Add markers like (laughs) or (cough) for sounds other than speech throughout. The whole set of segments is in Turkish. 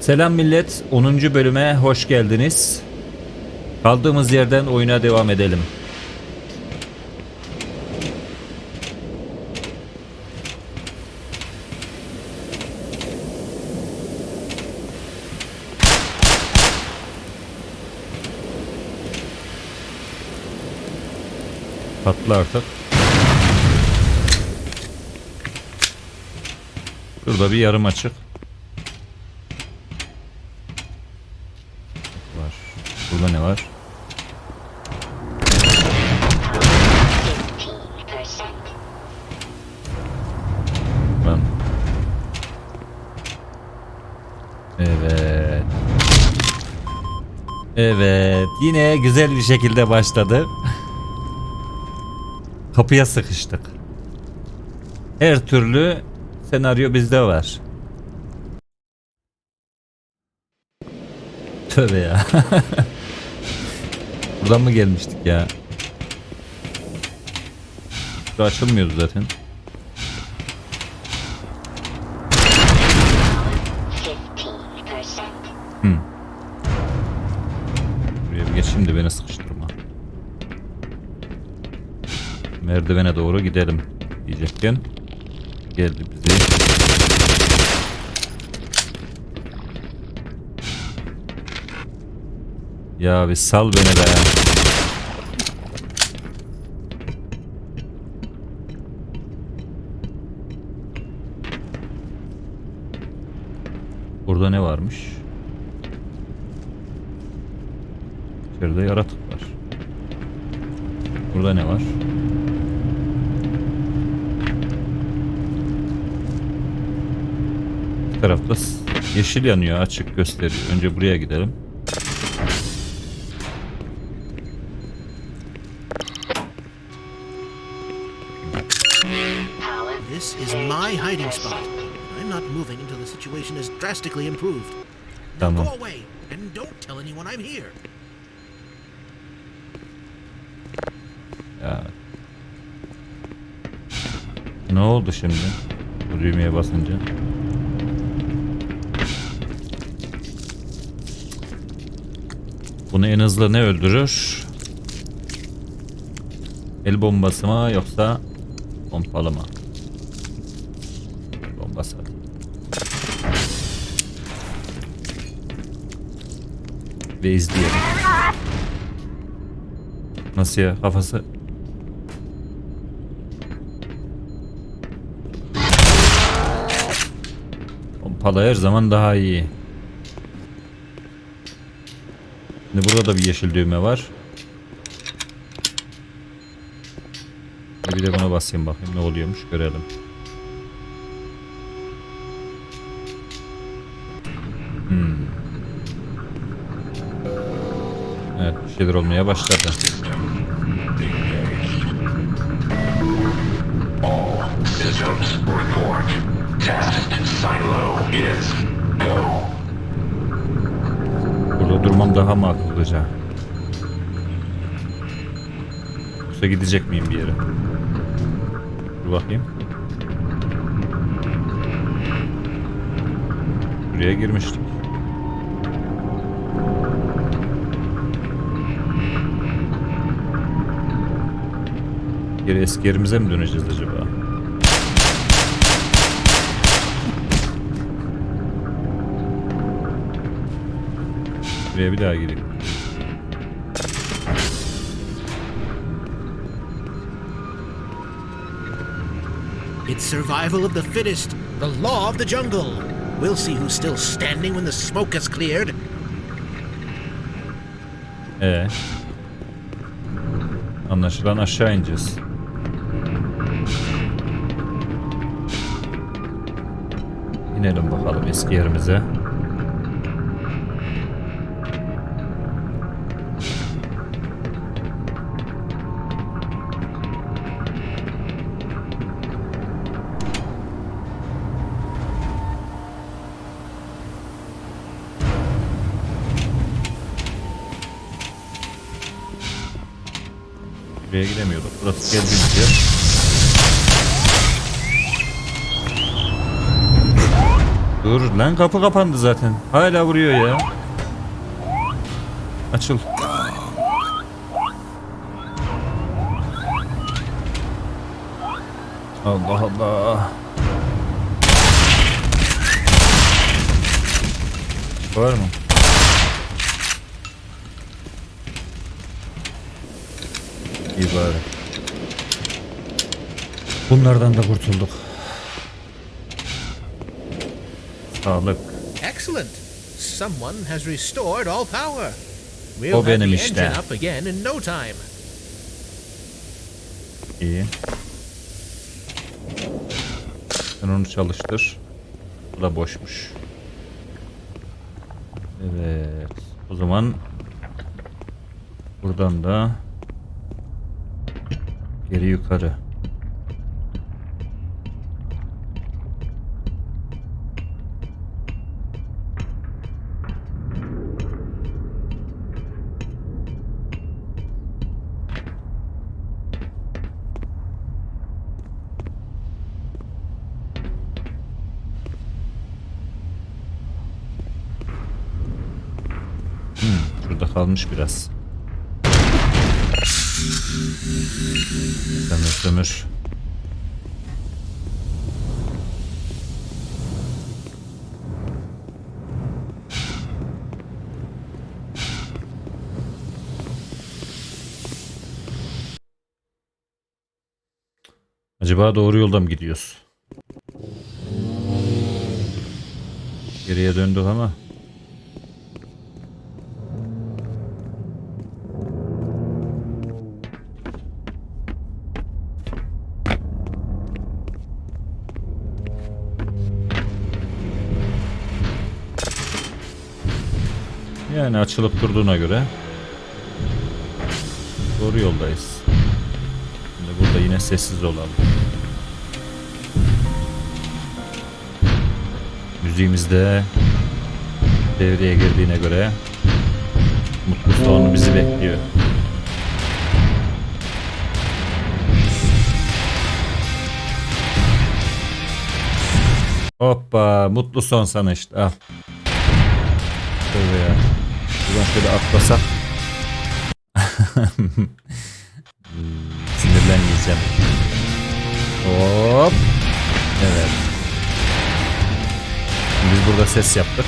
Selam millet, 10. bölüme hoş geldiniz. Kaldığımız yerden oyuna devam edelim. Patla artık. Şurada bir yarım açık. Var. Burada ne var? Lan. Evet. Evet. Yine güzel bir şekilde başladı. (laughs) Kapıya sıkıştık. Her türlü senaryo bizde var. Tövbe ya. (laughs) Buradan mı gelmiştik ya? Şu açılmıyordu zaten. Hmm. Buraya bir geçeyim de beni sıkıştırma. Merdivene doğru gidelim diyecekken geldi bizi. Ya bir sal beni be. Burada ne varmış? İçeride yaratık var. Burada ne var? Bu tarafta yeşil yanıyor açık gösteriyor. Önce buraya gidelim. İs drastically improved. Now Tamam. go away and don't tell anyone I'm here. Ya. Ne oldu şimdi? Bu düğmeye basınca. Bunu en hızlı ne öldürür? El bombası mı yoksa pompalı mı? Ve izleyelim. Nasıl ya? Kafası Pompalı her zaman daha iyi. Şimdi burada da bir yeşil düğme var. Bir de buna basayım bakayım ne oluyormuş görelim. Şeyler olmaya başladı. Burada durmam daha mı akıllıca? Yoksa gidecek miyim bir yere? Dur bakayım. Buraya girmiştik. Geri eski yerimize mi döneceğiz acaba? Buraya bir daha gireyim. It's survival of the fittest, the law of the jungle. We'll see who's still standing when the smoke has cleared. Ee. Anlaşılan aşağı ineceğiz. İnelim bakalım eski yerimize. Buraya gidemiyorduk. Burası geldiğimiz yer. Dur lan kapı kapandı zaten. Hala vuruyor ya. Açıl. Allah Allah. Var mı? İyi bari. Bunlardan da kurtulduk. Sağlık. Excellent. Someone has restored all power. We'll O benim engine işte. up again in no time. İyi. Sen onu çalıştır. Bu da boşmuş. Evet. O zaman buradan da geri yukarı. Kalmış biraz. Sömür sömür. Acaba doğru yolda mı gidiyoruz? Geriye döndük ama. Açılıp durduğuna göre doğru yoldayız. Şimdi burada yine sessiz olalım. Müziğimiz de devreye girdiğine göre mutlu son bizi bekliyor. Hoppa mutlu son sana işte al. Tövbe ya. Buradan şöyle atlasak. Sinirlenmeyeceğim. Hop. Evet. Biz burada ses yaptık.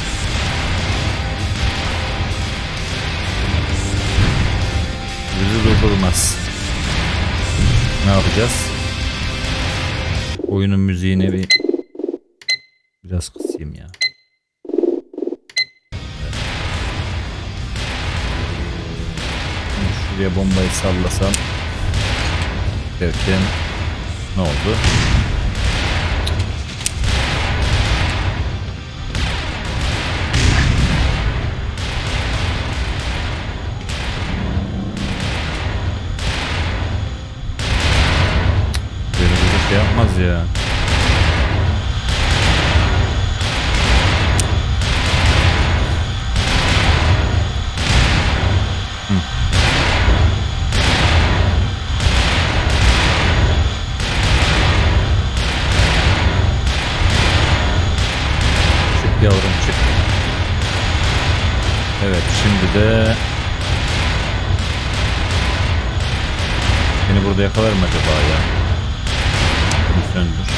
Bizi durdurmaz. Ne yapacağız? Oyunun müziğini bir biraz kısayım ya. Şuraya bombayı sallasam derken ne oldu? Beni burada yakalar mı acaba ya? Bunu söndür.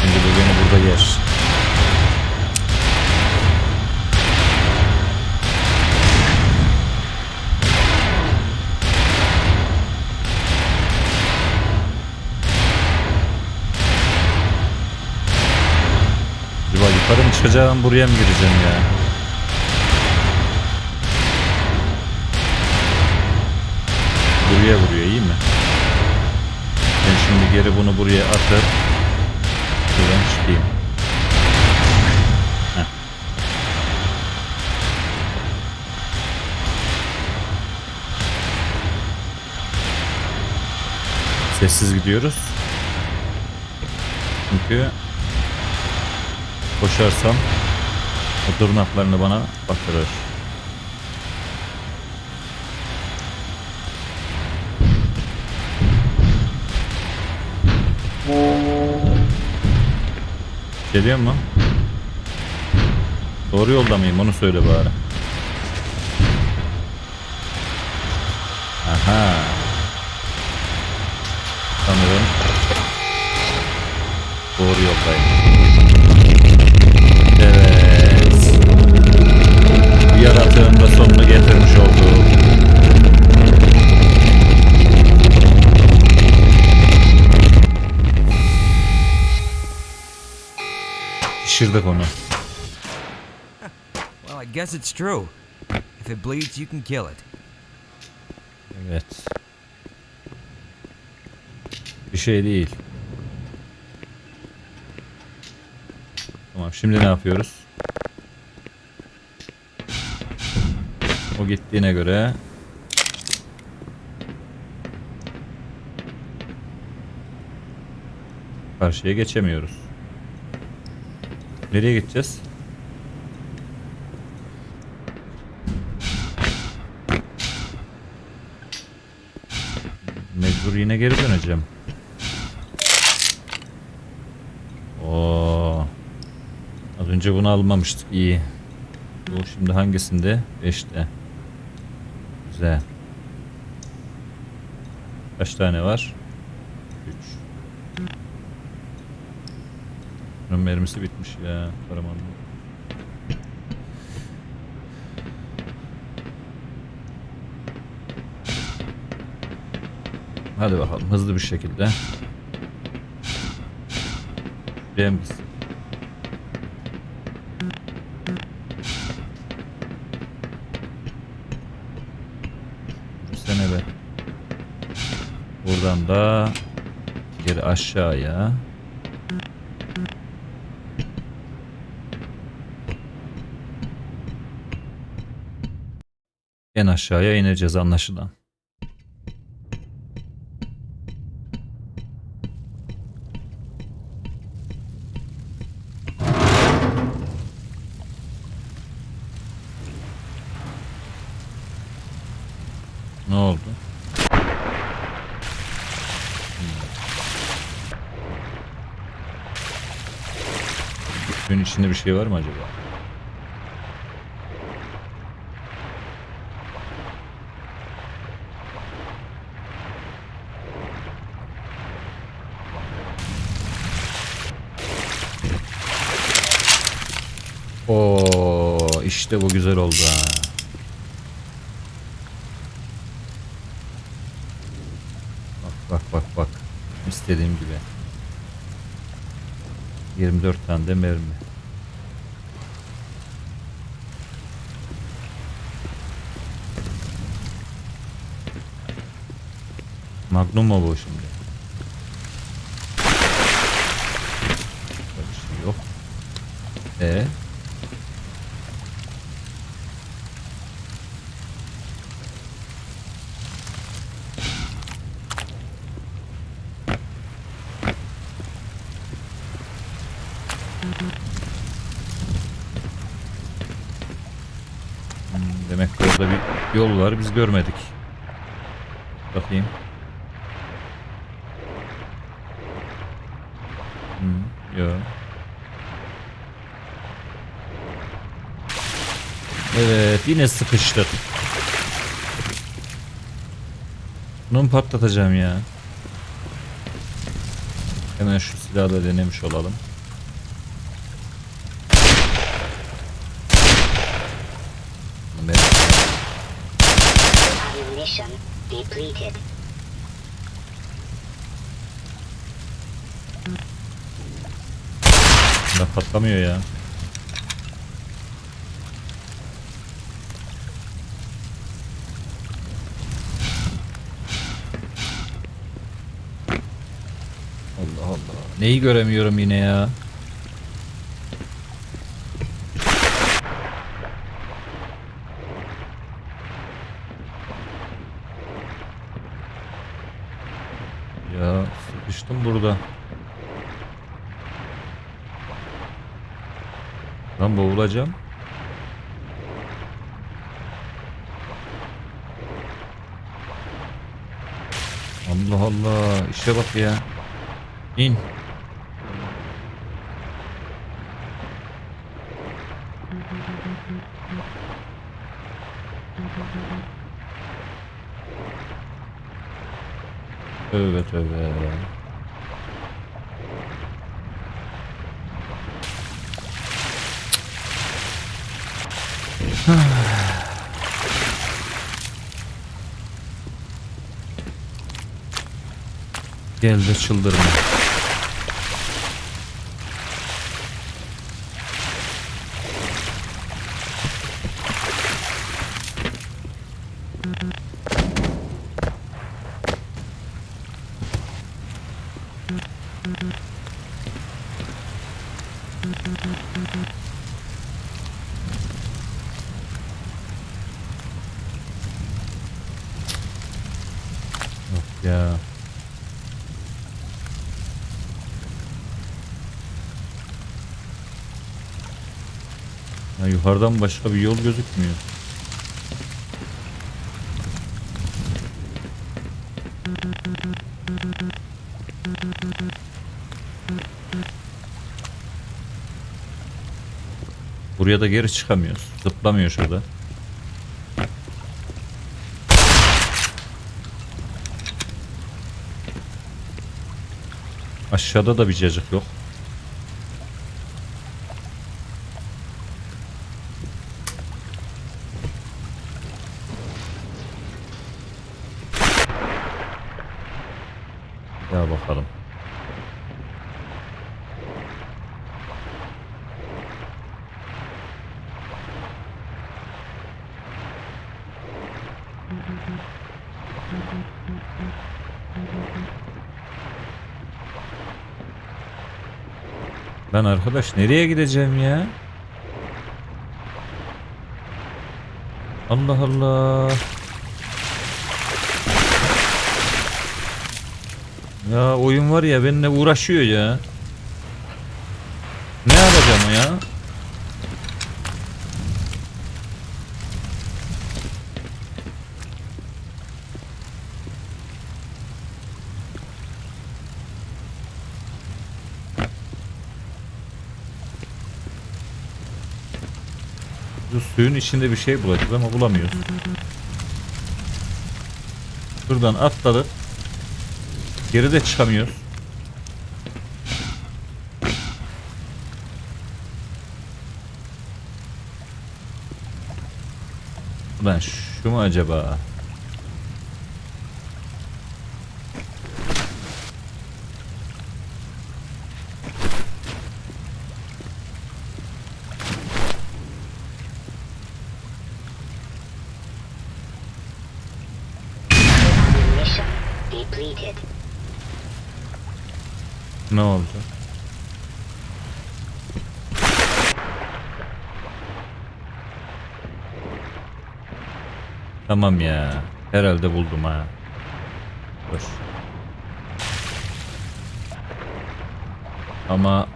Şimdi bu beni burada yer. Acaba yukarı mı çıkacağım buraya mı gireceğim ya? Buraya vuruyor iyi mi? Ben şimdi geri bunu buraya atıp şuradan çıkayım. Heh. Sessiz gidiyoruz. Çünkü koşarsam o tırnaklarını bana batırır. Geliyor mu? Doğru yolda mıyım onu söyle bari. Aha. Sanırım doğru yoldayım. Evet. Yaratığın da sonunu getirmiş olduk. Pişirdik onu. Well, I guess it's true. If it bleeds, you can kill it. Evet. Bir şey değil. Tamam şimdi ne yapıyoruz? O gittiğine göre karşıya geçemiyoruz. Nereye gideceğiz? Mecbur yine geri döneceğim. Oo. Az önce bunu almamıştık. iyi. Bu şimdi hangisinde? 5'te. Güzel. Kaç tane var? 3. Bunun mermisi bitmiş ya. Karamanlı. Hadi bakalım hızlı bir şekilde. Mı gitsin? Buradan da geri aşağıya. En aşağıya ineceğiz anlaşılan. Ne oldu? Suyun içinde bir şey var mı acaba? Oo, işte bu güzel oldu ha. Bak bak bak bak. İstediğim gibi. 24 tane de mermi. Magnum mu bu şimdi? Böyle bir şey yok. E Hmm, Demek ki orada bir yol var biz görmedik. Bakayım. Hmm, yok. Evet yine sıkıştık. Bunu patlatacağım ya? Hemen şu silahla denemiş olalım. Patlamıyor ya. Allah Allah. Neyi göremiyorum yine ya sıkıştım burada. Lan boğulacağım. Allah Allah işe bak ya. İn. Tövbe tövbe. Gel de çıldırma. Yok ya. Ya yukarıdan başka bir yol gözükmüyor. Buraya da geri çıkamıyoruz. Zıplamıyor şurada. Aşağıda da bir cacık yok. Ya bakalım. Ben arkadaş nereye gideceğim ya? Allah Allah. Ya oyun var ya benimle uğraşıyor ya. Ne yapacağım ya? Bu suyun içinde bir şey bulacağız ama bulamıyoruz. Buradan atladık. Geri de çıkamıyoruz. Lan şu mu acaba? Ne olacak? Tamam ya. Herhalde buldum ha. Dur. Ama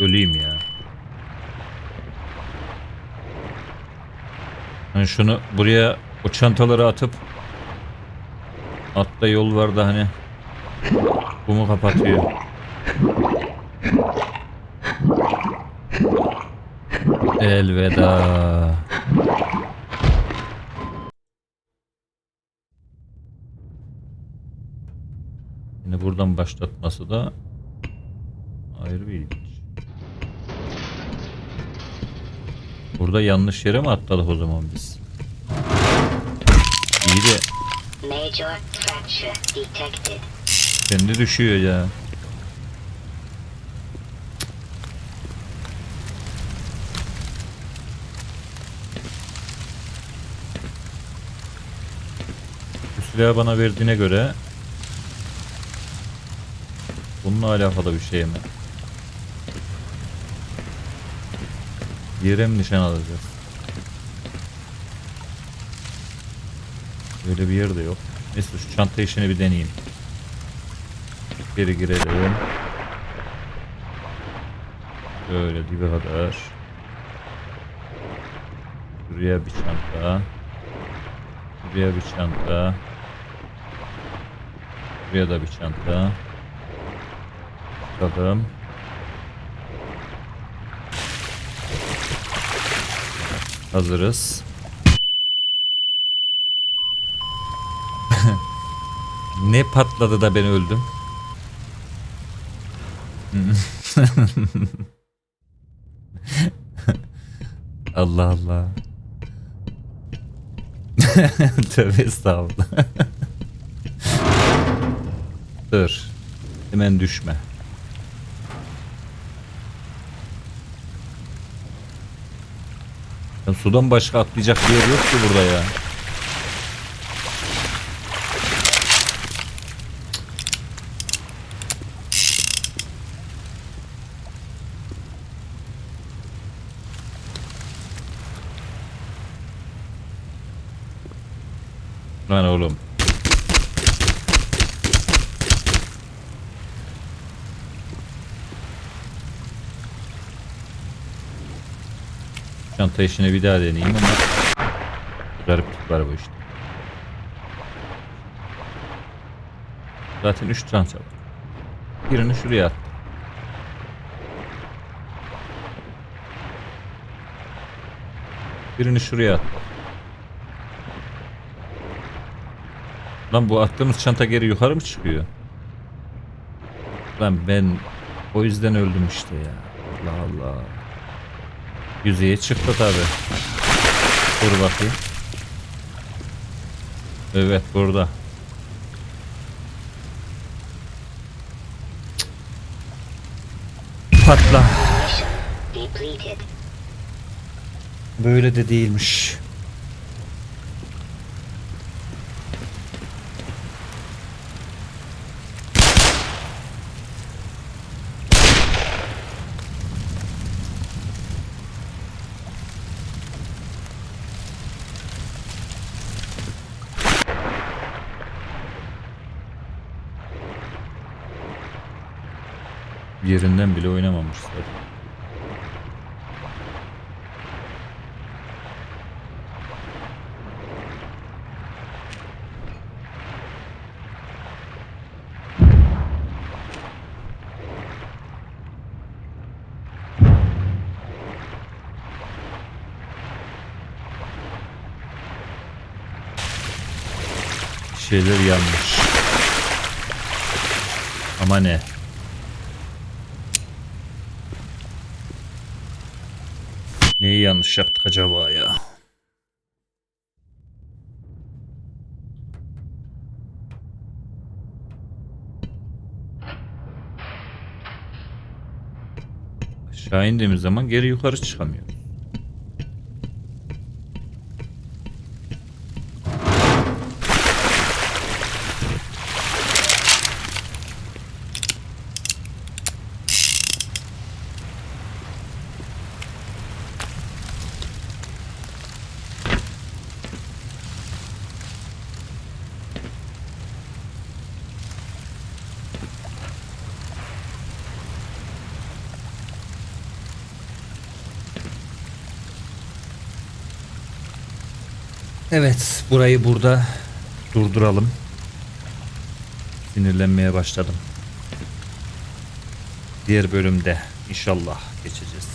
öleyim ya. Hani şunu buraya o çantaları atıp altta yol vardı hani bu mu kapatıyor? Elveda. Yine buradan başlatması da ayrı bir ilginç. Burada yanlış yere mi atladık o zaman biz? İyi de kendi düşüyor ya. Silahı bana verdiğine göre bununla alakalı bir şey mi? Yere mi nişan alacağız? Böyle bir yer de yok. Neyse şu çanta işini bir deneyeyim. Geri girelim. Şöyle dibe kadar. Buraya bir çanta. Buraya bir çanta. Buraya da bir çanta. Bakalım. Hazırız. (laughs) ne patladı da ben öldüm? (laughs) Allah Allah. (laughs) Tövbe estağfurullah. Dur. Hemen düşme. Ya sudan başka atlayacak bir yer yok ki burada ya. Lan oğlum. Çanta işini bir daha deneyeyim ama gariplik var bu işte. Zaten 3 çanta var. Birini şuraya at. Birini şuraya at. Lan bu attığımız çanta geri yukarı mı çıkıyor? Lan ben o yüzden öldüm işte ya. Allah Allah. Yüzeye çıktı tabi. Dur bakayım. Evet burada. Patla. Böyle de değilmiş. Yerinden bile oynamamışlar. şeyler yanlış. Ama ne? Neyi yanlış yaptık acaba ya? Aşağı indiğimiz zaman geri yukarı çıkamıyoruz. Evet, burayı burada durduralım. Sinirlenmeye başladım. Diğer bölümde inşallah geçeceğiz.